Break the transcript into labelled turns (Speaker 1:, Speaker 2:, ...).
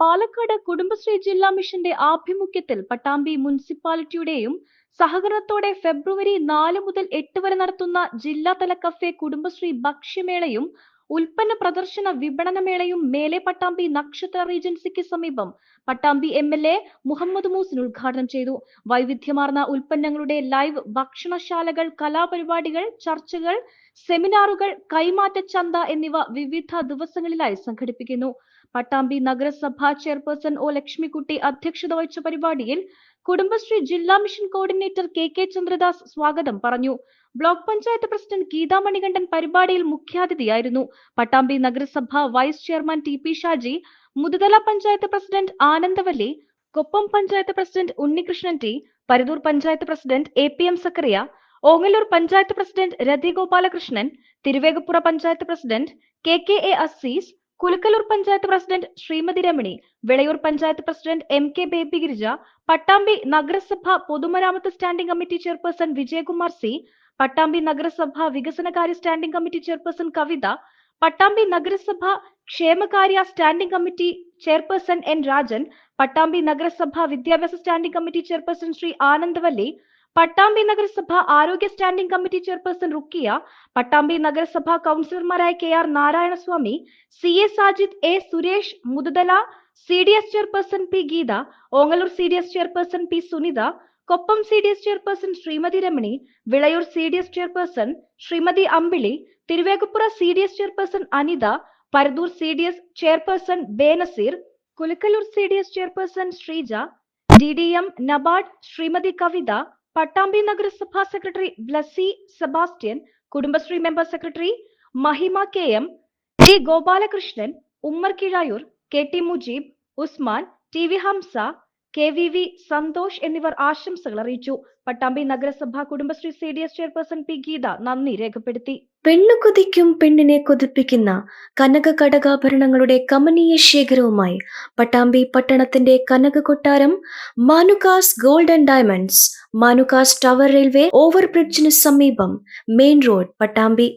Speaker 1: പാലക്കാട് കുടുംബശ്രീ ജില്ലാ മിഷന്റെ ആഭിമുഖ്യത്തിൽ പട്ടാമ്പി മുനിസിപ്പാലിറ്റിയുടെയും സഹകരണത്തോടെ ഫെബ്രുവരി നാല് മുതൽ എട്ട് വരെ നടത്തുന്ന ജില്ലാതല കഫേ കുടുംബശ്രീ ഭക്ഷ്യമേളയും ഉൽപ്പന്ന പ്രദർശന വിപണന മേളയും മേലെ പട്ടാമ്പി നക്ഷത്ര റീജൻസിക്ക് സമീപം. Pattambi M L A Muhammad Muhsin ഉദ്ഘാടനം ചെയ്തു. വൈവിധ്യമാർന്ന ഉൽപ്പന്നങ്ങളുടെ ലൈവ് ഭക്ഷണശാലകൾ കലാപരിപാടികൾ ചർച്ചകൾ സെമിനാറുകൾ കൈമാറ്റ ചന്ത എന്നിവ വിവിധ ദിവസങ്ങളിലായി സംഘടിപ്പിക്കുന്നു. പട്ടാമ്പി നഗരസഭാ ചെയർപേഴ്സൺ ഒ ലക്ഷ്മിക്കുട്ടി അധ്യക്ഷത വഹിച്ച പരിപാടിയിൽ കുടുംബശ്രീ ജില്ലാ mission coordinator K K Chandradas സ്വാഗതം പറഞ്ഞു. ബ്ലോക്ക് പഞ്ചായത്ത് പ്രസിഡന്റ് ഗീതാ മണികണ്ഠൻ പരിപാടിയിൽ മുഖ്യാതിഥിയായിരുന്നു. പട്ടാമ്പി നഗരസഭ vice chairman T P Shaji Muthuthala panchayat president Anandavalli Koppam panchayat president Unnikrishnan T Paruthur panchayat president A P M Zakariya Ongallur panchayat president Rathi Gopalakrishnan Thiruvegappura panchayat president K K A Azeez Kulukkallur panchayat president Shrimati Ramani Vilayur panchayat president M K Baby Girija Pattambi നഗരസഭ പൊതുമരാമത്ത് standing committee chairperson Vijayakumar C Pattambi നഗരസഭ വികസനകാര്യ standing committee chairperson Kavitha Pattambi നഗരസഭ ക്ഷേമകാര്യ standing committee chairperson N Rajan Pattambi നഗരസഭ വിദ്യാഭ്യാസ standing committee chairperson Shri Anandavalli Pattambi നഗരസഭ ആരോഗ്യ standing committee chairperson Rukkiya Pattambi നഗരസഭ കൗൺസിലർമാരായ K R Narayanaswamy C A Sajid A Suresh Muthuthala C D S chairperson P Geetha Ongallur C D S chairperson P Sunitha Koppam C D S chairperson Shrimati Ramani Vilayur C D S chairperson Shrimati Ambili Thiruvegappura C D S chairperson Anitha Paruthur C D S chairperson Benazir Kulukkallur C D S chairperson Sreeja D D M NABARD Shrimati Kavitha Pattambi നഗരസഭാ secretary Blessy Sebastian Kudumbashree member secretary Mahima K M T Gopalakrishnan Ummer Kizhayur K T Mujeeb Usman T V Hamsa K V V Santhosh എന്നിവർ ആശംസകൾ അറിയിച്ചു. പട്ടാമ്പി നഗരസഭ Kudumbashree C D S chairperson P Geetha നന്ദി രേഖപ്പെടുത്തി.
Speaker 2: പെണ്ണു കൊതിക്കും പെണ്ണിനെ കൊതിപ്പിക്കുന്ന കനക കടകാഭരണങ്ങളുടെ കമനീയ ശേഖരവുമായി പട്ടാമ്പി പട്ടണത്തിന്റെ കനക കൊട്ടാരം Manukas gold and diamonds Manukas tower railway over ബ്രിഡ്ജിന് സമീപം മെയിൻ റോഡ് പട്ടാമ്പി.